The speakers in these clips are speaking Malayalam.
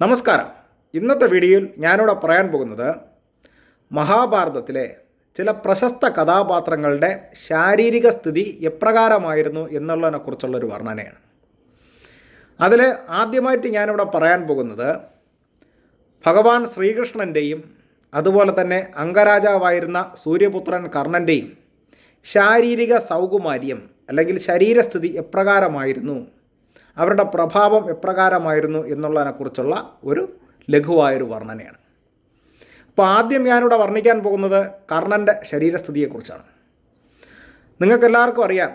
നമസ്കാരം. ഇന്നത്തെ വീഡിയോയിൽ ഞാനിവിടെ പറയാൻ പോകുന്നത് മഹാഭാരതത്തിലെ ചില പ്രശസ്ത കഥാപാത്രങ്ങളുടെ ശാരീരിക സ്ഥിതി എപ്രകാരമായിരുന്നു എന്നുള്ളതിനെക്കുറിച്ചുള്ളൊരു വർണനയാണ്. അതിൽ ആദ്യമായിട്ട് ഞാനിവിടെ പറയാൻ പോകുന്നത് ഭഗവാൻ ശ്രീകൃഷ്ണന്റെയും അതുപോലെ തന്നെ അംഗരാജാവായിരുന്ന സൂര്യപുത്രൻ കർണന്റെയും ശാരീരിക സൗകുമാര്യം അല്ലെങ്കിൽ ശരീരസ്ഥിതി എപ്രകാരമായിരുന്നു അവരുടെ പ്രഭാവം എപ്രകാരമായിരുന്നു എന്നുള്ളതിനെക്കുറിച്ചുള്ള ഒരു ലഘുവായൊരു വർണനയാണ്. അപ്പോൾ ആദ്യം ഞാനിവിടെ വർണിക്കാൻ പോകുന്നത് കർണന്റെ ശരീരസ്ഥിതിയെക്കുറിച്ചാണ്. നിങ്ങൾക്കെല്ലാവർക്കും അറിയാം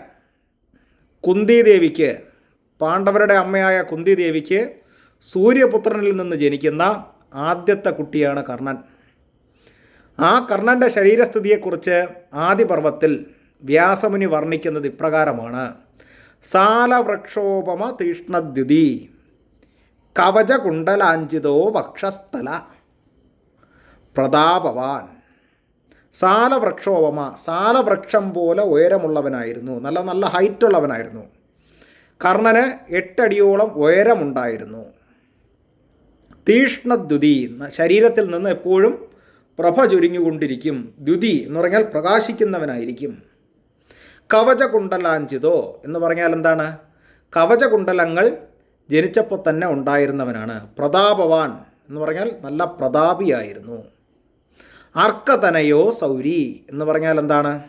കുന്തിദേവിക്ക് പാണ്ഡവരുടെ അമ്മയായ കുന്തിദേവിക്ക് സൂര്യപുത്രനിൽ നിന്ന് ജനിക്കുന്ന ആദ്യത്തെ കുട്ടിയാണ് കർണൻ. ആ കർണന്റെ ശരീരസ്ഥിതിയെക്കുറിച്ച് ആദിപർവത്തിൽ വ്യാസമുനി വർണിക്കുന്നത് ഇപ്രകാരമാണ്. സാലവൃക്ഷോപമ തീഷ്ണദ്യുതി. കവചകുണ്ടലാഞ്ചിതോ വക്ഷസ്ഥല. പ്രതാപവാൻ. സാലവൃക്ഷോപമ സാലവൃക്ഷം പോലെ ഉയരമുള്ളവനായിരുന്നു. നല്ല നല്ല ഹൈറ്റുള്ളവനായിരുന്നു. കർണന് എട്ടടിയോളം ഉയരമുണ്ടായിരുന്നു. തീഷ്ണദ്യുതി ശരീരത്തിൽ നിന്ന് എപ്പോഴും പ്രഭ ചുരുങ്ങിക്കൊണ്ടിരിക്കും. ദ്യുതി എന്ന് പറഞ്ഞാൽ പ്രകാശിക്കുന്നവനായിരിക്കും. കവചകുണ്ടലാഞ്ചിതോ എന്ന് പറഞ്ഞാൽ എന്താണ്? കവചകുണ്ടലങ്ങൾ ജനിച്ചപ്പോൾ തന്നെ ഉണ്ടായിരുന്നവനാണ്. പ്രതാപവാൻ എന്ന് പറഞ്ഞാൽ നല്ല പ്രതാപിയായിരുന്നു. അർക്കതനയോ സൗരി എന്ന് പറഞ്ഞാൽ എന്താണ്?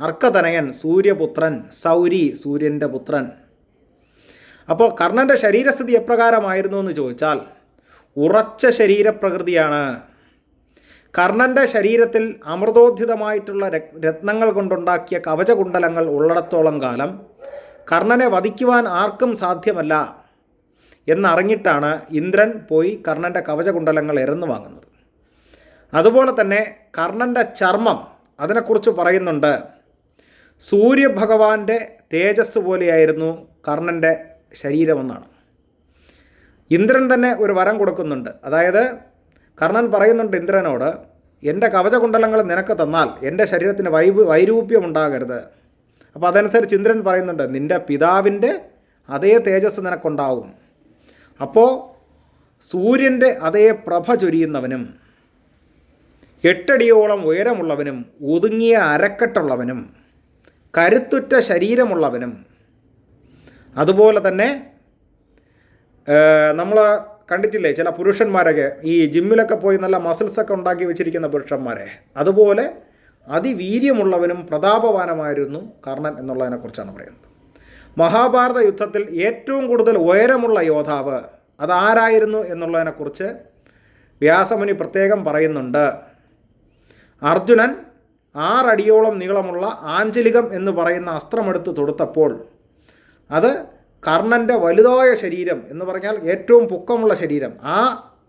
അർക്കതനയൻ സൂര്യപുത്രൻ സൗരി സൂര്യന്റെ പുത്രൻ. അപ്പോൾ കർണന്റെ ശരീരസ്ഥിതി എപ്രകാരമായിരുന്നു എന്ന് ചോദിച്ചാൽ ഉറച്ച ശരീരപ്രകൃതിയാണ്. കർണന്റെ ശരീരത്തിൽ അമൃതോദ്ധിതമായിട്ടുള്ള രത്നങ്ങൾ കൊണ്ടുണ്ടാക്കിയ കവചകുണ്ടലങ്ങൾ ഉള്ളിടത്തോളം കാലം കർണനെ വധിക്കുവാൻ ആർക്കും സാധ്യമല്ല എന്നറിഞ്ഞിട്ടാണ് ഇന്ദ്രൻ പോയി കർണന്റെ കവചകുണ്ടലങ്ങൾ എരന്നു വാങ്ങുന്നത്. അതുപോലെ തന്നെ കർണന്റെ ചർമ്മം അതിനെക്കുറിച്ച് പറയുന്നുണ്ട് സൂര്യഭഗവാന്റെ തേജസ് പോലെയായിരുന്നു കർണന്റെ ശരീരമെന്നാണ്. ഇന്ദ്രൻ തന്നെ ഒരു വരം കൊടുക്കുന്നുണ്ട്. അതായത് കർണൻ പറയുന്നുണ്ട് ഇന്ദ്രനോട് എന്റെ കവചകുണ്ടലങ്ങൾ നിനക്ക് തന്നാൽ എന്റെ ശരീരത്തിന് വൈബ് വൈരൂപ്യമുണ്ടാകരുത്. അപ്പോൾ അതനുസരിച്ച് ഇന്ദ്രൻ പറയുന്നുണ്ട് നിന്റെ പിതാവിന്റെ അതേ തേജസ് നിനക്കുണ്ടാവും. അപ്പോൾ സൂര്യന്റെ അതേ പ്രഭ ചൊരിയുന്നവനും എട്ടടിയോളം ഉയരമുള്ളവനും ഒതുങ്ങിയ അരക്കെട്ടുള്ളവനും കരുത്തുറ്റ ശരീരമുള്ളവനും. അതുപോലെ തന്നെ നമ്മൾ കണ്ടിട്ടില്ലേ ചില പുരുഷന്മാരൊക്കെ ഈ ജിമ്മിലൊക്കെ പോയി നല്ല മസിൽസൊക്കെ ഉണ്ടാക്കി വെച്ചിരിക്കുന്ന പുരുഷന്മാരെ. അതുപോലെ അതിവീര്യമുള്ളവനും പ്രതാപവാനമായിരുന്നു കർണൻ എന്നുള്ളതിനെക്കുറിച്ചാണ് പറയുന്നത്. മഹാഭാരത യുദ്ധത്തിൽ ഏറ്റവും കൂടുതൽ ഉയരമുള്ള യോദ്ധാവ് അതാരായിരുന്നു എന്നുള്ളതിനെക്കുറിച്ച് വ്യാസമുനി പ്രത്യേകം പറയുന്നുണ്ട്. അർജുനൻ ആറടിയോളം നീളമുള്ള ആഞ്ചലികം എന്ന് പറയുന്ന അസ്ത്രമെടുത്ത് തൊടുത്തപ്പോൾ അത് കർണന്റെ വലുതായ ശരീരം എന്ന് പറഞ്ഞാൽ ഏറ്റവും പൊക്കമുള്ള ശരീരം. ആ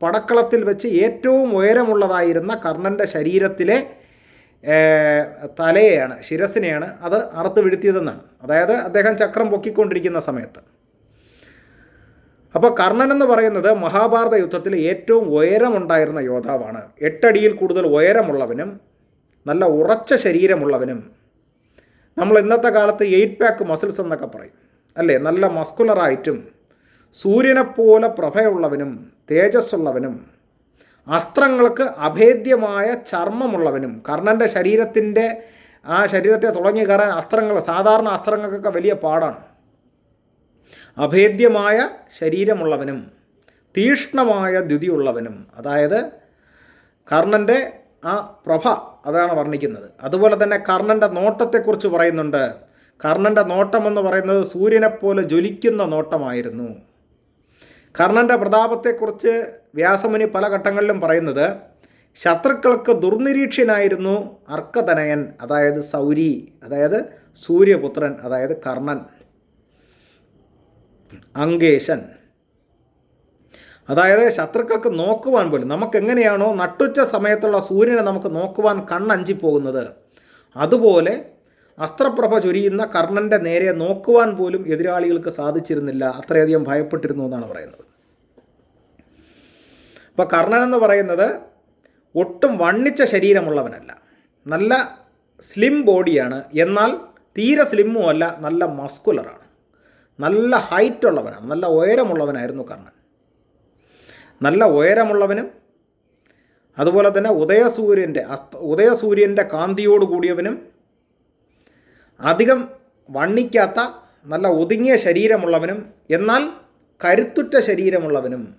പടക്കളത്തിൽ വെച്ച് ഏറ്റവും ഉയരമുള്ളതായിരുന്ന കർണന്റെ ശരീരത്തിലെ തലയെയാണ് ശിരസിനെയാണ് അത് അറുത്ത് വീഴ്ത്തിയതെന്നാണ്. അതായത് അദ്ദേഹം ചക്രം പൊക്കിക്കൊണ്ടിരിക്കുന്ന സമയത്ത്. അപ്പോൾ കർണൻ എന്ന് പറയുന്നത് മഹാഭാരത യുദ്ധത്തിൽ ഏറ്റവും ഉയരമുണ്ടായിരുന്ന യോദ്ധാവാണ്. എട്ടടിയിൽ കൂടുതൽ ഉയരമുള്ളവനും നല്ല ഉറച്ച ശരീരമുള്ളവനും. നമ്മൾ ഇന്നത്തെ കാലത്ത് എയ്റ്റ് പാക്ക് മസിൽസ് എന്നൊക്കെ പറയും. അല്ലേ? നല്ല മസ്കുലറായിട്ടും സൂര്യനെപ്പോലെ പ്രഭയുള്ളവനും തേജസ്സുള്ളവനും അസ്ത്രങ്ങൾക്ക് അഭേദ്യമായ ചർമ്മമുള്ളവനും കർണന്റെ ശരീരത്തിന്റെ ആ ശരീരത്തെ തുടങ്ങി കയറാൻ അസ്ത്രങ്ങൾ സാധാരണ അസ്ത്രങ്ങൾക്കൊക്കെ വലിയ പാടാണ്. അഭേദ്യമായ ശരീരമുള്ളവനും തീഷ്ണമായ ദ്യുതിയുള്ളവനും അതായത് കർണന്റെ ആ പ്രഭ അതാണ് വർണിക്കുന്നത്. അതുപോലെ തന്നെ കർണന്റെ നോട്ടത്തെക്കുറിച്ച് പറയുന്നുണ്ട്. കർണന്റെ നോട്ടം എന്ന് പറയുന്നത് സൂര്യനെപ്പോലെ ജ്വലിക്കുന്ന നോട്ടമായിരുന്നു. കർണന്റെ പ്രതാപത്തെക്കുറിച്ച് വ്യാസമുനി പല ഘട്ടങ്ങളിലും പറയുന്നത് ശത്രുക്കൾക്ക് ദുർനിരീക്ഷനായിരുന്നു അർക്കതനയൻ അതായത് സൗരി അതായത് സൂര്യപുത്രൻ അതായത് കർണൻ അങ്കേശൻ. അതായത് ശത്രുക്കൾക്ക് നോക്കുവാൻ പോലും നമുക്ക് എങ്ങനെയാണോ നട്ടുച്ച സമയത്തുള്ള സൂര്യനെ നമുക്ക് നോക്കുവാൻ കണ്ണഞ്ചിപ്പോകുന്നത്. അതുപോലെ അസ്ത്രപ്രഭ ചൊരിയുന്ന കർണന്റെ നേരെ നോക്കുവാൻ പോലും എതിരാളികൾക്ക് സാധിച്ചിരുന്നില്ല. അത്രയധികം ഭയപ്പെട്ടിരുന്നു എന്നാണ് പറയുന്നത്. അപ്പോൾ കർണൻ എന്ന് പറയുന്നത് ഒട്ടും വണ്ണിച്ച ശരീരമുള്ളവനല്ല. നല്ല സ്ലിം ബോഡിയാണ് എന്നാൽ തീരെ സ്ലിമ്മും അല്ല നല്ല മസ്കുലറാണ് നല്ല ഹൈറ്റ് ഉള്ളവനാണ്. നല്ല ഉയരമുള്ളവനായിരുന്നു കർണൻ. നല്ല ഉയരമുള്ളവനും അതുപോലെ തന്നെ ഉദയസൂര്യന്റെ അസ്ത ഉദയസൂര്യന്റെ കാന്തിയോട് കൂടിയവനും അധികം വണ്ണിക്കാത്ത നല്ല ഒതുങ്ങിയ ശരീരമുള്ളവനും എന്നാൽ കരുത്തുറ്റ ശരീരമുള്ളവനും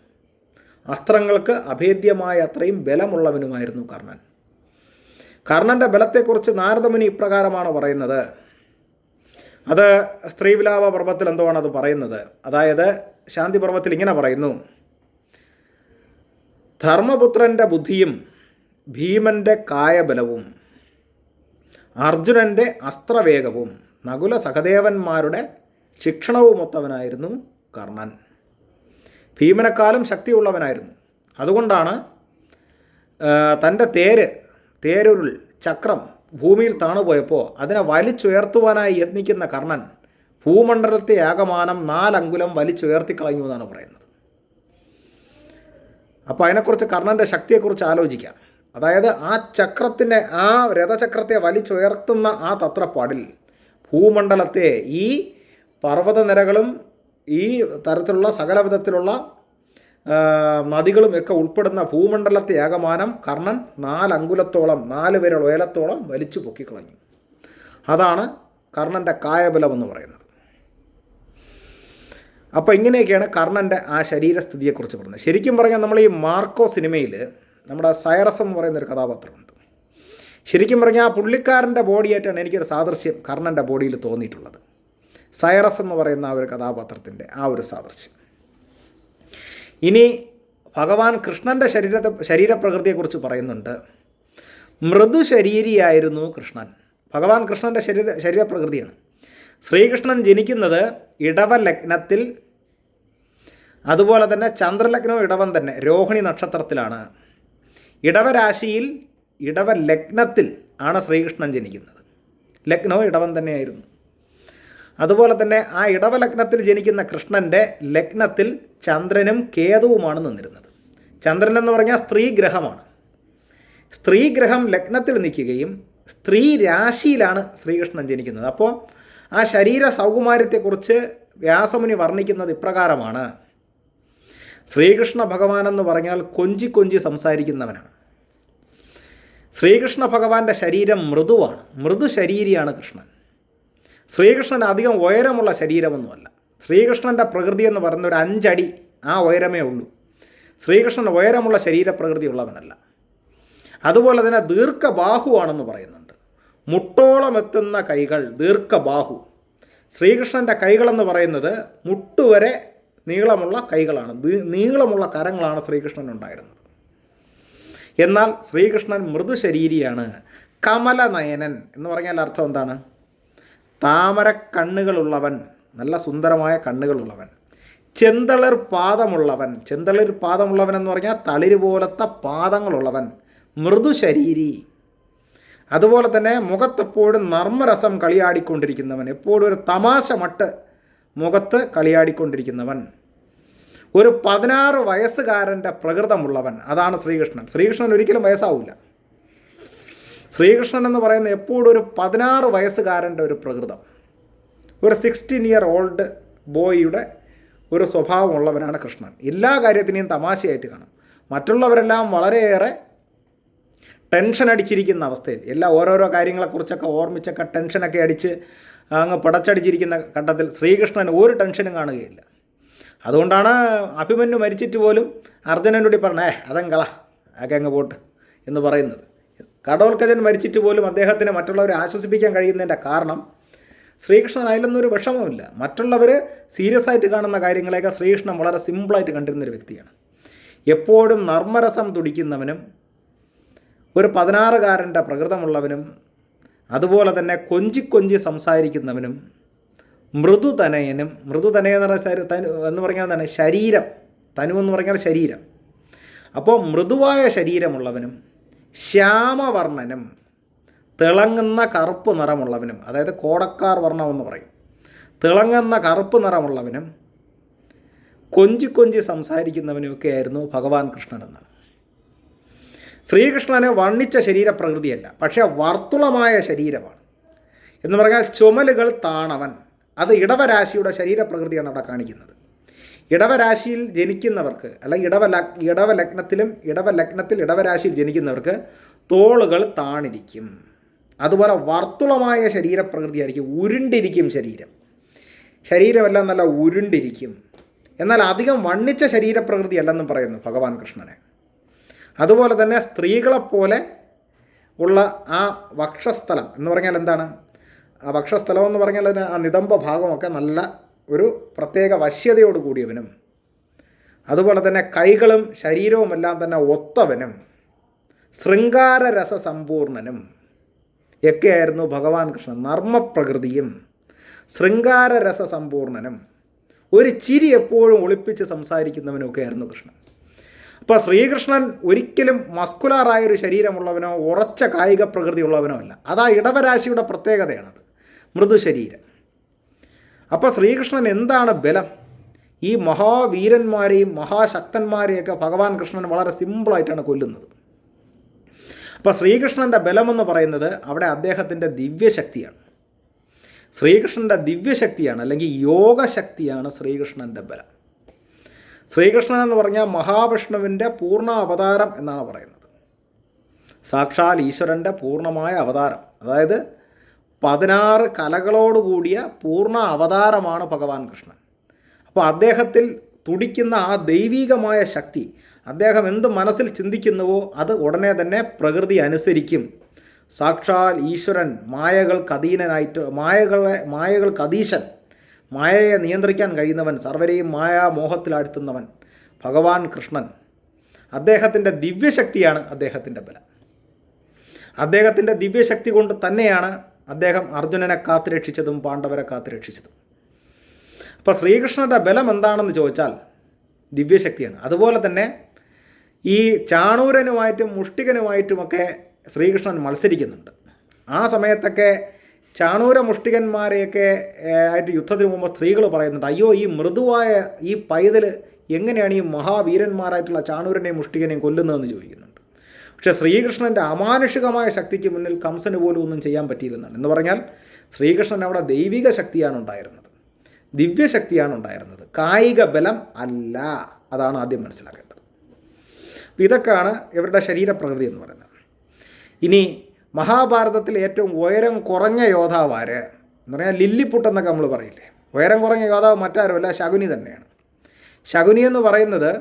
അസ്ത്രങ്ങൾക്ക് അഭേദ്യമായ അത്രയും ബലമുള്ളവനുമായിരുന്നു കർണൻ. കർണന്റെ ബലത്തെക്കുറിച്ച് നാരദമുനി ഇപ്രകാരമാണ് പറയുന്നത്. അത് സ്ത്രീവിലാപ പർവത്തിൽ എന്തോ അത് പറയുന്നത്. അതായത് ശാന്തി പർവത്തിൽ ഇങ്ങനെ പറയുന്നു. ധർമ്മപുത്രന്റെ ബുദ്ധിയും ഭീമന്റെ കായബലവും അർജുനന്റെ അസ്ത്രവേഗവും നകുല സഹദേവന്മാരുടെ ശിക്ഷണവുമൊത്തവനായിരുന്നു കർണൻ. ഭീമനെക്കാളും ശക്തിയുള്ളവനായിരുന്നു. അതുകൊണ്ടാണ് തന്റെ തേര് തേരുരുൾ ചക്രം ഭൂമിയിൽ താണുപോയപ്പോൾ അതിനെ വലിച്ചുയർത്തുവാനായി യത്നിക്കുന്ന കർണൻ ഭൂമണ്ഡലത്തെ ആകമാനം നാലങ്കുലം വലിച്ചുയർത്തിക്കളഞ്ഞു എന്നാണ് പറയുന്നത്. അപ്പോൾ അതിനെക്കുറിച്ച് കർണന്റെ ശക്തിയെക്കുറിച്ച് ആലോചിക്കാം. അതായത് ആ ചക്രത്തിന്റെ ആ രഥചക്രത്തെ വലിച്ചുയർത്തുന്ന ആ തത്രപ്പാടിൽ ഭൂമണ്ഡലത്തെ ഈ പർവതനിരകളും ഈ തരത്തിലുള്ള സകല വിധത്തിലുള്ള നദികളും ഒക്കെ ഉൾപ്പെടുന്ന ഭൂമണ്ഡലത്തെ ആകമാനം കർണൻ നാലങ്കുലത്തോളം നാല് പേരുള്ള ഉയരത്തോളം വലിച്ചു പൊക്കിക്കളഞ്ഞു. അതാണ് കർണന്റെ കായബലം എന്ന് പറയുന്നത്. അപ്പോൾ ഇങ്ങനെയൊക്കെയാണ് കർണന്റെ ആ ശരീരസ്ഥിതിയെക്കുറിച്ച് പറയുന്നത് ശരിക്കും പറഞ്ഞാൽ നമ്മൾ ഈ മാർക്കോ സിനിമയിൽ നമ്മുടെ സൈറസ് എന്ന് പറയുന്ന ഒരു കഥാപാത്രമുണ്ട്. ശരിക്കും പറഞ്ഞാൽ ആ പുള്ളിക്കാരന്റെ ബോഡിയായിട്ടാണ് എനിക്കൊരു സാദൃശ്യം കർണന്റെ ബോഡിയിൽ തോന്നിയിട്ടുള്ളത്. സൈറസ് എന്ന് പറയുന്ന ആ ഒരു കഥാപാത്രത്തിന്റെ ആ ഒരു സാദൃശ്യം. ഇനി ഭഗവാൻ കൃഷ്ണന്റെ ശരീരത്തെ ശരീരപ്രകൃതിയെക്കുറിച്ച് പറയുന്നുണ്ട്. മൃദു ശരീരിയായിരുന്നു കൃഷ്ണൻ. ഭഗവാൻ കൃഷ്ണന്റെ ശരീര ശരീരപ്രകൃതിയാണ്. ശ്രീകൃഷ്ണൻ ജനിക്കുന്നത് ഇടവ ലഗ്നത്തിൽ അതുപോലെ തന്നെ ചന്ദ്രലഗ്നവും ഇടവൻ തന്നെ രോഹിണി നക്ഷത്രത്തിലാണ്. ഇടവരാശിയിൽ ഇടവ ലഗ്നത്തിൽ ആണ് ശ്രീകൃഷ്ണൻ ജനിക്കുന്നത്. ലഗ്നവും ഇടവൻ തന്നെയായിരുന്നു. അതുപോലെ തന്നെ ആ ഇടവ ലഗ്നത്തിൽ ജനിക്കുന്ന കൃഷ്ണന്റെ ലഗ്നത്തിൽ ചന്ദ്രനും കേതുവുമാണ് നിന്നിരുന്നത്. ചന്ദ്രൻ എന്ന് പറഞ്ഞാൽ സ്ത്രീ ഗ്രഹമാണ് സ്ത്രീ ഗ്രഹം ലഗ്നത്തിൽ നിൽക്കുകയും സ്ത്രീ രാശിയിലാണ് ശ്രീകൃഷ്ണൻ ജനിക്കുന്നത്. അപ്പോൾ ആ ശരീര സൗകുമാര്യത്തെക്കുറിച്ച് വ്യാസമുനി വർണിക്കുന്നത് ഇപ്രകാരമാണ്. ശ്രീകൃഷ്ണ ഭഗവാൻ എന്ന് പറഞ്ഞാൽ കൊഞ്ചി കൊഞ്ചി സംസാരിക്കുന്നവനാണ്. ശ്രീകൃഷ്ണ ഭഗവാന്റെ ശരീരം മൃദുവാണ്. മൃദു ശരീരിയാണ് കൃഷ്ണൻ. ശ്രീകൃഷ്ണൻ അധികം ഉയരമുള്ള ശരീരമൊന്നുമല്ല. ശ്രീകൃഷ്ണന്റെ പ്രകൃതി എന്ന് പറയുന്ന ഒരു അഞ്ചടി ആ ഉയരമേ ഉള്ളൂ. ശ്രീകൃഷ്ണൻ ഉയരമുള്ള ശരീരപ്രകൃതി ഉള്ളവനല്ല. അതുപോലെ തന്നെ ദീർഘബാഹുവാണെന്ന് പറയുന്നുണ്ട്. മുട്ടോളം എത്തുന്ന കൈകൾ ദീർഘബാഹു. ശ്രീകൃഷ്ണന്റെ കൈകളെന്ന് പറയുന്നത് മുട്ടുവരെ നീളമുള്ള കൈകളാണ്. നീളമുള്ള കരങ്ങളാണ് ശ്രീകൃഷ്ണൻ ഉണ്ടായിരുന്നത് എന്നാൽ ശ്രീകൃഷ്ണൻ മൃദുശരീരിയാണ്. കമലനയനൻ എന്ന് പറഞ്ഞാൽ അർത്ഥം എന്താണ്? താമര കണ്ണുകളുള്ളവൻ നല്ല സുന്ദരമായ കണ്ണുകളുള്ളവൻ. ചെന്തളിർ പാദമുള്ളവൻ ചെന്തളിർ പാദമുള്ളവൻ എന്ന് പറഞ്ഞാൽ തളിര് പോലത്തെ പാദങ്ങളുള്ളവൻ മൃദുശരീരി. അതുപോലെ തന്നെ മുഖത്തെപ്പോഴും നർമ്മരസം കളിയാടിക്കൊണ്ടിരിക്കുന്നവൻ എപ്പോഴും ഒരു തമാശ മട്ട് മുഖത്ത് കളിയാടിക്കൊണ്ടിരിക്കുന്നവൻ. ഒരു പതിനാറ് വയസ്സുകാരന്റെ പ്രകൃതമുള്ളവൻ. അതാണ് ശ്രീകൃഷ്ണൻ. ശ്രീകൃഷ്ണൻ ഒരിക്കലും വയസ്സാവില്ല ശ്രീകൃഷ്ണൻ എന്ന് പറയുന്ന എപ്പോഴും ഒരു പതിനാറ് വയസ്സുകാരന്റെ ഒരു പ്രകൃതം. ഒരു സിക്സ്റ്റീൻ ഇയർ ഓൾഡ് ബോയിയുടെ ഒരു സ്വഭാവമുള്ളവനാണ് കൃഷ്ണൻ. എല്ലാ കാര്യത്തിനെയും തമാശയായിട്ട് കാണും. മറ്റുള്ളവരെല്ലാം വളരെയേറെ ടെൻഷൻ അടിച്ചിരിക്കുന്ന അവസ്ഥയിൽ എല്ലാ ഓരോരോ കാര്യങ്ങളെക്കുറിച്ചൊക്കെ ഓർമ്മിച്ചൊക്കെ ടെൻഷനൊക്കെ അടിച്ച് അങ്ങ് പടച്ചടിച്ചിരിക്കുന്ന ഘട്ടത്തിൽ ശ്രീകൃഷ്ണൻ ഒരു ടെൻഷനും കാണുകയില്ല. അതുകൊണ്ടാണ് അഭിമന്യു മരിച്ചിട്ട് പോലും അർജുനനോട് പറഞ്ഞേ അതങ്കള അതൊക്കെ അങ്ങ് പോട്ട് എന്ന് പറയുന്നത്. കടോൽക്കജൻ മരിച്ചിട്ട് പോലും അദ്ദേഹത്തിന് മറ്റുള്ളവരെ ആശ്വസിപ്പിക്കാൻ കഴിയുന്നതിന്റെ കാരണം ശ്രീകൃഷ്ണൻ അതിലൊന്നൊരു വിഷമമില്ല മറ്റുള്ളവർ സീരിയസ് ആയിട്ട് കാണുന്ന കാര്യങ്ങളെയൊക്കെ ശ്രീകൃഷ്ണൻ വളരെ സിമ്പിളായിട്ട് കണ്ടിരുന്നൊരു വ്യക്തിയാണ്. എപ്പോഴും നർമ്മരസം തുടിക്കുന്നവനും ഒരു പതിനാറുകാരന്റെ പ്രകൃതമുള്ളവനും അതുപോലെ തന്നെ കൊഞ്ചി കൊഞ്ചി സംസാരിക്കുന്നവനും മൃദുതനയനും മൃദുതനയ എന്ന് പറഞ്ഞാൽ എന്ന് പറഞ്ഞാൽ എന്താണ്? ശരീരം. തനു എന്ന് പറഞ്ഞാൽ ശരീരം. അപ്പോൾ മൃദുവായ ശരീരമുള്ളവനും ശ്യാമവർണനും തിളങ്ങുന്ന കറുപ്പ് നിറമുള്ളവനും അതായത് കോടക്കാർ വർണമെന്ന് പറയും. തിളങ്ങുന്ന കറുപ്പ് നിറമുള്ളവനും കൊഞ്ചി കൊഞ്ചി സംസാരിക്കുന്നവനുമൊക്കെ ആയിരുന്നു ഭഗവാൻ കൃഷ്ണൻ ശ്രീകൃഷ്ണന് വർണിച്ച ശരീരപ്രകൃതിയല്ല പക്ഷേ വർത്തുളമായ ശരീരമാണ്. എന്ന് പറഞ്ഞാൽ ചുമലുകൾ താണവൻ. അത് ഇടവരാശിയുടെ ശരീരപ്രകൃതിയാണ് അവിടെ കാണിക്കുന്നത്. ഇടവരാശിയിൽ ജനിക്കുന്നവർക്ക് അല്ലെങ്കിൽ ഇടവ ഇടവലഗ്നത്തിലും ഇടവ ലഗ്നത്തിലും ലഗ്നത്തിൽ ഇടവരാശിയിൽ ജനിക്കുന്നവർക്ക് തോളുകൾ താണിരിക്കും. അതുപോലെ വർത്തുളമായ ശരീരപ്രകൃതിയായിരിക്കും ഉരുണ്ടിരിക്കും ശരീരം. ശരീരമെല്ലാം നല്ല ഉരുണ്ടിരിക്കും. എന്നാൽ അധികം വണ്ണിച്ച ശരീരപ്രകൃതി അല്ലെന്നും പറയുന്നു ഭഗവാൻ കൃഷ്ണനെ. അതുപോലെ തന്നെ സ്ത്രീകളെപ്പോലെ ഉള്ള ആ വക്ഷസ്ഥലം എന്ന് പറഞ്ഞാൽ എന്താണ്? ആ വക്ഷസ്ഥലം എന്ന് പറഞ്ഞാൽ അതിന് ആ നിതംബ ഭാഗമൊക്കെ നല്ല ഒരു പ്രത്യേക വശ്യതയോട് കൂടിയവനും അതുപോലെ തന്നെ കൈകളും ശരീരവും എല്ലാം തന്നെ ഒത്തവനും ശൃംഗാരരസ സമ്പൂർണനും ഒക്കെയായിരുന്നു ഭഗവാൻ കൃഷ്ണൻ നർമ്മപ്രകൃതിയും. ശൃംഗാരരസ സമ്പൂർണനും ഒരു ചിരി എപ്പോഴും ഒളിപ്പിച്ച് സംസാരിക്കുന്നവനൊക്കെ ആയിരുന്നു കൃഷ്ണൻ. അപ്പോൾ ശ്രീകൃഷ്ണൻ ഒരിക്കലും മസ്കുലാറായൊരു ശരീരമുള്ളവനോ ഉറച്ച കായിക പ്രകൃതിയുള്ളവനോ അല്ല. അതാ ഇടവരാശിയുടെ പ്രത്യേകതയാണത്. മൃദു ശരീരം അപ്പോൾ ശ്രീകൃഷ്ണൻ എന്താണ് ബലം? ഈ മഹാവീരന്മാരെയും മഹാശക്തന്മാരെയൊക്കെ ഭഗവാൻ കൃഷ്ണൻ വളരെ സിമ്പിളായിട്ടാണ് കൊല്ലുന്നത്. അപ്പോൾ ശ്രീകൃഷ്ണന്റെ ബലമെന്ന് പറയുന്നത് അവിടെ അദ്ദേഹത്തിന്റെ ദിവ്യശക്തിയാണ്. ശ്രീകൃഷ്ണന്റെ ദിവ്യശക്തിയാണ് അല്ലെങ്കിൽ യോഗശക്തിയാണ് ശ്രീകൃഷ്ണന്റെ ബലം. ശ്രീകൃഷ്ണൻ എന്ന് പറഞ്ഞാൽ മഹാവിഷ്ണുവിന്റെ പൂർണ അവതാരം എന്നാണ് പറയുന്നത്. സാക്ഷാൽ ഈശ്വരന്റെ പൂർണമായ അവതാരം. അതായത് പതിനാറ് കലകളോടുകൂടിയ പൂർണ അവതാരമാണ് ഭഗവാൻ കൃഷ്ണൻ. അപ്പോൾ അദ്ദേഹത്തിൽ തുടിക്കുന്ന ആ ദൈവീകമായ ശക്തി അദ്ദേഹം എന്ത് മനസ്സിൽ ചിന്തിക്കുന്നുവോ അത് ഉടനെ തന്നെ പ്രകൃതി അനുസരിക്കും. സാക്ഷാൽ ഈശ്വരൻ മായകൾക്ക് അധീനനായിട്ട് മായകളെ മായകൾക്ക് അധീശൻ മായയെ നിയന്ത്രിക്കാൻ കഴിയുന്നവൻ സർവരെയും മായാമോഹത്തിലാഴ്ത്തുന്നവൻ ഭഗവാൻ കൃഷ്ണൻ. അദ്ദേഹത്തിന്റെ ദിവ്യശക്തിയാണ് അദ്ദേഹത്തിന്റെ ബലം. അദ്ദേഹത്തിന്റെ ദിവ്യശക്തി കൊണ്ട് തന്നെയാണ് അദ്ദേഹം അർജുനനെ കാത്തുരക്ഷിച്ചതും പാണ്ഡവരെ കാത്തുരക്ഷിച്ചതും. അപ്പോൾ ശ്രീകൃഷ്ണന്റെ ബലം എന്താണെന്ന് ചോദിച്ചാൽ ദിവ്യശക്തിയാണ്. അതുപോലെ തന്നെ ഈ ചാണൂരനുമായിട്ടും മുഷ്ടികനുമായിട്ടുമൊക്കെ ശ്രീകൃഷ്ണൻ മത്സരിക്കുന്നുണ്ട്. ആ സമയത്തൊക്കെ ചാണൂര മുഷ്ടികന്മാരെയൊക്കെ ആയിട്ട് യുദ്ധത്തിന് പോകുമ്പോൾ സ്ത്രീകൾ പറയുന്നുണ്ട് അയ്യോ ഈ മൃദുവായ ഈ പൈതൽ എങ്ങനെയാണ് ഈ മഹാവീരന്മാരായിട്ടുള്ള ചാണൂരനെയും മുഷ്ടികനെയും കൊല്ലുന്നതെന്ന് ചോദിക്കുന്നുണ്ട് പക്ഷേ ശ്രീകൃഷ്ണന്റെ അമാനുഷികമായ ശക്തിക്ക് മുന്നിൽ കംസന് പോലും ഒന്നും ചെയ്യാൻ പറ്റിയില്ലെന്നാണ്. എന്ന് പറഞ്ഞാൽ ശ്രീകൃഷ്ണൻ അവിടെ ദൈവിക ശക്തിയാണ് ഉണ്ടായിരുന്നത്. ദിവ്യശക്തിയാണ് ഉണ്ടായിരുന്നത്. കായിക ബലം അല്ല. അതാണ് ആദ്യം മനസ്സിലാക്കേണ്ടത്. അപ്പോൾ ഇതൊക്കെയാണ് ഇവരുടെ ശരീരപ്രകൃതി എന്ന് പറയുന്നത്. ഇനി മഹാഭാരതത്തിൽ ഏറ്റവും ഉയരം കുറഞ്ഞ യോദ്ധാവാര് എന്ന് പറഞ്ഞാൽ ലില്ലിപ്പുട്ട് എന്നൊക്കെ നമ്മൾ പറയില്ലേ. ഉയരം കുറഞ്ഞ യോദ്ധാവ് മറ്റാരുമല്ല ശകുനി തന്നെയാണ്. ശകുനി എന്ന് പറയുന്നത്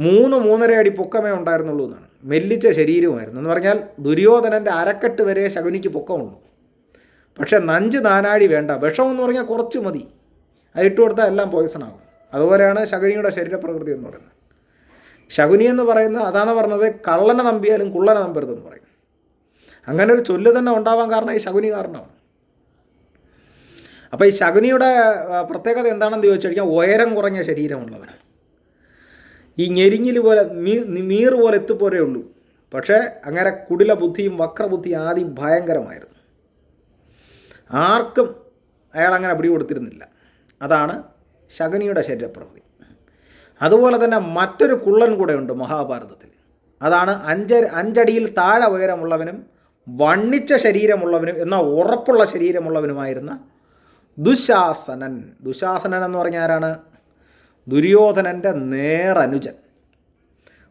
മൂന്ന് മൂന്നര അടി പൊക്കമേ ഉണ്ടായിരുന്നുള്ളൂ എന്നാണ്. മെല്ലിച്ച ശരീരവുമായിരുന്നു. എന്ന് പറഞ്ഞാൽ ദുര്യോധനന്റെ അരക്കെട്ട് വരെ ശകുനിക്ക് പൊക്കമുള്ളൂ. പക്ഷേ നഞ്ച് നാനാഴി വേണ്ട. വിഷം എന്ന് പറഞ്ഞാൽ കുറച്ച് മതി. അത് ഇട്ട് കൊടുത്താൽ എല്ലാം പോയിസൺ ആകും. അതുപോലെയാണ് ശകുനിയുടെ ശരീരപ്രകൃതി എന്ന് പറയുന്നത്. ശകുനി എന്ന് പറയുന്നത് അതാണ് പറഞ്ഞത്? കള്ളനെ നമ്പിയാലും കുള്ളനെ നമ്പരുതെന്ന് പറയും. അങ്ങനെ ഒരു ചൊല്ല് തന്നെ ഉണ്ടാവാൻ കാരണം ഈ ശകുനി കാരണമാണ്. അപ്പോൾ ഈ ശകുനിയുടെ പ്രത്യേകത എന്താണെന്ന് ചോദിച്ചു കഴിഞ്ഞാൽ ഉയരം കുറഞ്ഞ ശരീരമുള്ളവനാണ്. ഈ ഞെരിഞ്ഞിൽ പോലെ മീർ പോലെ എത്തുപോരേ ഉള്ളൂ. പക്ഷേ അങ്ങനെ കുടില ബുദ്ധിയും വക്രബുദ്ധിയും ആദ്യം ഭയങ്കരമായിരുന്നു. ആർക്കും അയാൾ അങ്ങനെ പിടി കൊടുത്തിരുന്നില്ല അതാണ് ശകുനിയുടെ ശരീരപ്രകൃതി അതുപോലെ തന്നെ മറ്റൊരു കുള്ളൻ കൂടെ ഉണ്ട് മഹാഭാരതത്തിൽ. അതാണ് അഞ്ച അഞ്ചടിയിൽ താഴെ ഉയരമുള്ളവനും വണ്ണിച്ച ശരീരമുള്ളവനും എന്നാൽ ഉറപ്പുള്ള ശരീരമുള്ളവനുമായിരുന്ന ദുശാസനൻ. ദുശാസനൻ എന്ന് പറഞ്ഞ ആരാണ് ദുര്യോധനന്റെ നേരനുജൻ.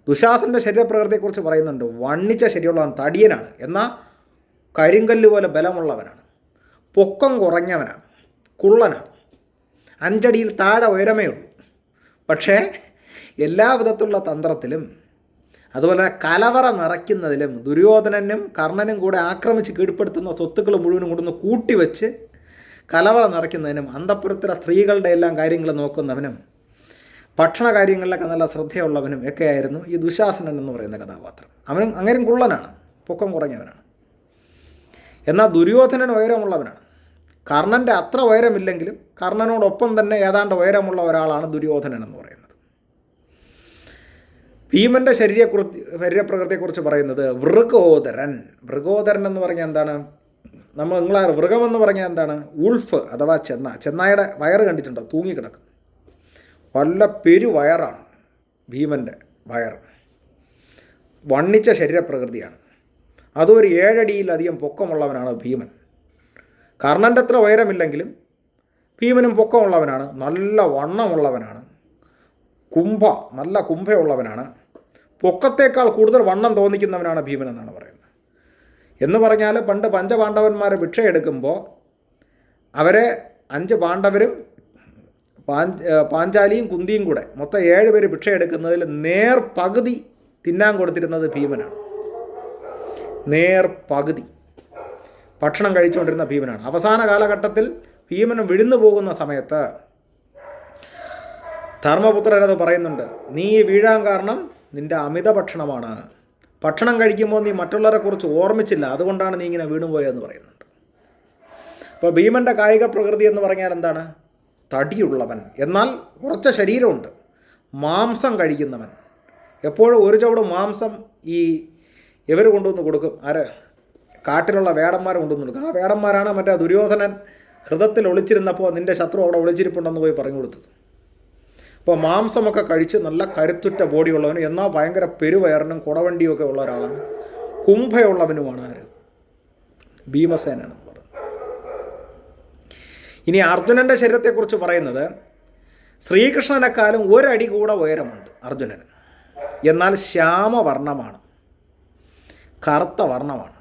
ദുശാസന്റെ ശരീരപ്രകൃതിയെക്കുറിച്ച് പറയുന്നുണ്ട് വണ്ണിച്ച ശരീരമുള്ളവൻ തടിയനാണ് എന്നാൽ കരിങ്കല്ല് പോലെ ബലമുള്ളവനാണ് പൊക്കം കുറഞ്ഞവനാണ് കുള്ളനാണ് അഞ്ചടിയിൽ താഴെ ഉയരമേ ഉള്ളൂ. പക്ഷേ എല്ലാ വിധത്തിലുള്ള തന്ത്രത്തിലും അതുപോലെ കലവറ നിറയ്ക്കുന്നതിലും ദുര്യോധനനും കർണനും കൂടെ ആക്രമിച്ച് കീഴ്പ്പെടുത്തുന്ന സ്വത്തുക്കൾ മുഴുവനും കൊണ്ടുവന്ന് കൂട്ടിവെച്ച് കലവറ നിറയ്ക്കുന്നതിനും അന്തപ്പുരത്തിലെ സ്ത്രീകളുടെ എല്ലാം കാര്യങ്ങൾ നോക്കുന്നവനും ഭക്ഷണ കാര്യങ്ങളിലൊക്കെ നല്ല ശ്രദ്ധയുള്ളവനും ഒക്കെയായിരുന്നു ഈ ദുശാസനൻ എന്ന് പറയുന്ന കഥാപാത്രം. അവനും അങ്ങനെയും കുള്ളനാണ് പൊക്കം കുറഞ്ഞവനാണ്. എന്നാൽ ദുര്യോധനൻ ഉയരമുള്ളവനാണ്. കർണന്റെ അത്ര ഉയരമില്ലെങ്കിലും കർണനോടൊപ്പം തന്നെ ഏതാണ്ട് ഉയരമുള്ള ഒരാളാണ് ദുര്യോധനൻ എന്ന് പറയുന്നത്. ഭീമന്റെ ശരീരക്കുറിച്ച് ശരീരപ്രകൃതിയെക്കുറിച്ച് പറയുന്നത് വൃഗോദരൻ. വൃഗോദരൻ എന്ന് പറഞ്ഞാൽ എന്താണ്? നമ്മൾ നിങ്ങളെ വൃഗം എന്ന് പറഞ്ഞാൽ എന്താണ്? ഉൾഫ് അഥവാ ചെന്ന. ചെന്നായുടെ വയറ് കണ്ടിട്ടുണ്ടോ? തൂങ്ങിക്കിടക്കും. വല്ല പെരുവയറാണ് ഭീമന്റെ വയർ. വണ്ണിച്ച ശരീരപ്രകൃതിയാണ്. അതും ഒരു ഏഴടിയിലധികം പൊക്കമുള്ളവനാണ് ഭീമൻ. കർണന്റെ അത്ര ഉയരമില്ലെങ്കിലും ഭീമനും പൊക്കമുള്ളവനാണ് നല്ല വണ്ണമുള്ളവനാണ് കുംഭ നല്ല കുംഭയുള്ളവനാണ്. പൊക്കത്തേക്കാൾ കൂടുതൽ വണ്ണം തോന്നിക്കുന്നവനാണ് ഭീമൻ എന്നാണ് പറയുന്നത്. എന്ന് പറഞ്ഞാൽ പണ്ട് പഞ്ചപാണ്ഡവന്മാരെ ഭിക്ഷയെടുക്കുമ്പോൾ അവരെ അഞ്ച് പാണ്ഡവരും പാഞ്ച് പാഞ്ചാലിയും കുന്തിയും കൂടെ മൊത്തം ഏഴ് പേര് ഭിക്ഷ എടുക്കുന്നതിൽ നേർ പകുതി തിന്നാൻ കൊടുത്തിരുന്നത് ഭീമനാണ്. നേർ പകുതി ഭക്ഷണം കഴിച്ചുകൊണ്ടിരുന്ന ഭീമനാണ്. അവസാന കാലഘട്ടത്തിൽ ഭീമൻ വിഴുന്നു പോകുന്ന സമയത്ത് ധർമ്മപുത്രനത് പറയുന്നുണ്ട് നീ വീഴാൻ കാരണം നിന്റെ അമിത ഭക്ഷണമാണ്. ഭക്ഷണം കഴിക്കുമ്പോൾ നീ മറ്റുള്ളവരെ കുറിച്ച് ഓർമ്മിച്ചില്ല. അതുകൊണ്ടാണ് നീ ഇങ്ങനെ വീണുപോയതെന്ന് പറയുന്നുണ്ട്. അപ്പോൾ ഭീമന്റെ കായിക പ്രകൃതി എന്ന് പറഞ്ഞാൽ എന്താണ്? തടിയുള്ളവൻ. എന്നാൽ ഉറച്ച ശരീരമുണ്ട്. മാംസം കഴിക്കുന്നവൻ. എപ്പോഴും ഒരു ചവിട് മാംസം ഈ ഇവർ കൊണ്ടുവന്ന് കൊടുക്കും. ആര്? കാട്ടിലുള്ള വേടന്മാർ കൊണ്ടുവന്ന് കൊടുക്കും. ആ വേടന്മാരാണ് മറ്റേ ദുര്യോധനൻ ഹൃദത്തിൽ ഒളിച്ചിരുന്നപ്പോൾ നിന്റെ ശത്രു അവിടെ ഒളിച്ചിരിപ്പുണ്ടെന്ന് പോയി പറഞ്ഞു കൊടുത്തത്. അപ്പോൾ മാംസമൊക്കെ കഴിച്ച് നല്ല കരുത്തുറ്റ ബോഡിയുള്ളവനും എന്നാൽ ഭയങ്കര പെരുവയറിനും കുടവണ്ടിയും ഒക്കെ ഉള്ള ഒരാളാണ്. കുംഭയുള്ളവനുമാണ് ആര്? പറയുന്നത് ഇനി അർജുനന്റെ ശരീരത്തെക്കുറിച്ച് പറയുന്നത് ശ്രീകൃഷ്ണനെക്കാളും ഒരടി കൂടെ ഉയരമുണ്ട് അർജുനന്. എന്നാൽ ശ്യാമവർണമാണ്. കറുത്ത വർണമാണ്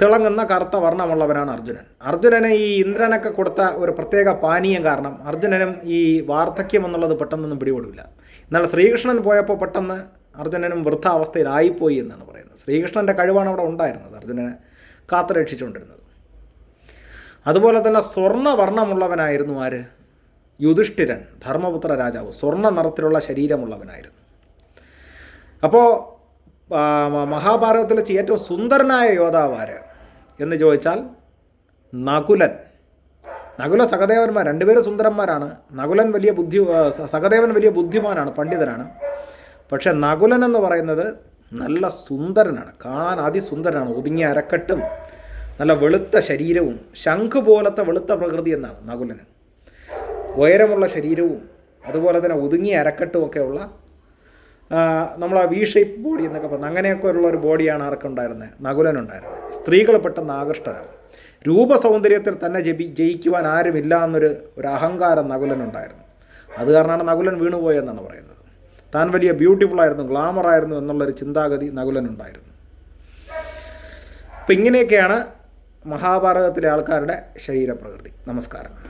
തിളങ്ങുന്ന കറുത്ത വർണമുള്ളവനാണ് അർജുനൻ. അർജുനന് ഈ ഇന്ദ്രനൊക്കെ കൊടുത്ത ഒരു പ്രത്യേക പാനീയം കാരണം അർജുനനും ഈ വാർദ്ധക്യം എന്നുള്ളത് പെട്ടെന്നൊന്നും പിടിപെടില്ല. എന്നാൽ ശ്രീകൃഷ്ണൻ പോയപ്പോൾ പെട്ടെന്ന് അർജുനനും വൃദ്ധാവസ്ഥയിലായിപ്പോയി എന്നാണ് പറയുന്നത്. ശ്രീകൃഷ്ണന്റെ കഴിവാണ് അവിടെ ഉണ്ടായിരുന്നത്. അർജുനനെ കാത്തുരക്ഷിച്ചുകൊണ്ടിരുന്നത്. അതുപോലെ തന്നെ സ്വർണവർണമുള്ളവനായിരുന്നു ആര്? യുധിഷ്ഠിരൻ ധർമ്മപുത്ര രാജാവ്. സ്വർണ നിറത്തിലുള്ള ശരീരമുള്ളവനായിരുന്നു. അപ്പോൾ മഹാഭാരതത്തിൽ ഏറ്റവും സുന്ദരനായ യോദ്ധാവ് ആര്? എന്ന് ചോദിച്ചാൽ നകുലൻ. നകുല സഹദേവന്മാർ രണ്ടുപേരും സുന്ദരന്മാരാണ്. നകുലൻ വലിയ ബുദ്ധി സഹദേവൻ വലിയ ബുദ്ധിമാനാണ് പണ്ഡിതനാണ്. പക്ഷെ നകുലൻ എന്ന് പറയുന്നത് നല്ല സുന്ദരനാണ് കാണാൻ അതിസുന്ദരനാണ് ഒതുങ്ങിയ അരക്കെട്ടും നല്ല വെളുത്ത ശരീരവും ശംഖ് പോലത്തെ വെളുത്ത പ്രകൃതി എന്നാണ് നകുലന് ഉയരമുള്ള ശരീരവും അതുപോലെ തന്നെ ഒതുങ്ങിയ അരക്കെട്ടും ഒക്കെ നമ്മൾ ആ വി ഷേപ്പ് ബോഡി എന്നൊക്കെ പറഞ്ഞു അങ്ങനെയൊക്കെ ഉള്ള ഒരു ബോഡിയാണ് ആർക്കുണ്ടായിരുന്നത് നകുലനുണ്ടായിരുന്നത് സ്ത്രീകൾ പെട്ടെന്ന് ആകൃഷ്ടരാകും രൂപസൗന്ദര്യത്തിൽ തന്നെ ജപി ജയിക്കുവാൻ ആരുമില്ല എന്നൊരു ഒരു അഹങ്കാരം നകുലനുണ്ടായിരുന്നു അത് കാരണമാണ് നകുലൻ വീണുപോയെന്നാണ് പറയുന്നത്. താൻ വലിയ ബ്യൂട്ടിഫുൾ ആയിരുന്നു ഗ്ലാമർ ആയിരുന്നു എന്നുള്ളൊരു ചിന്താഗതി നകുലനുണ്ടായിരുന്നു അപ്പം ഇങ്ങനെയൊക്കെയാണ് മഹാഭാരതത്തിലെ ആൾക്കാരുടെ ശരീരപ്രകൃതി. നമസ്കാരം.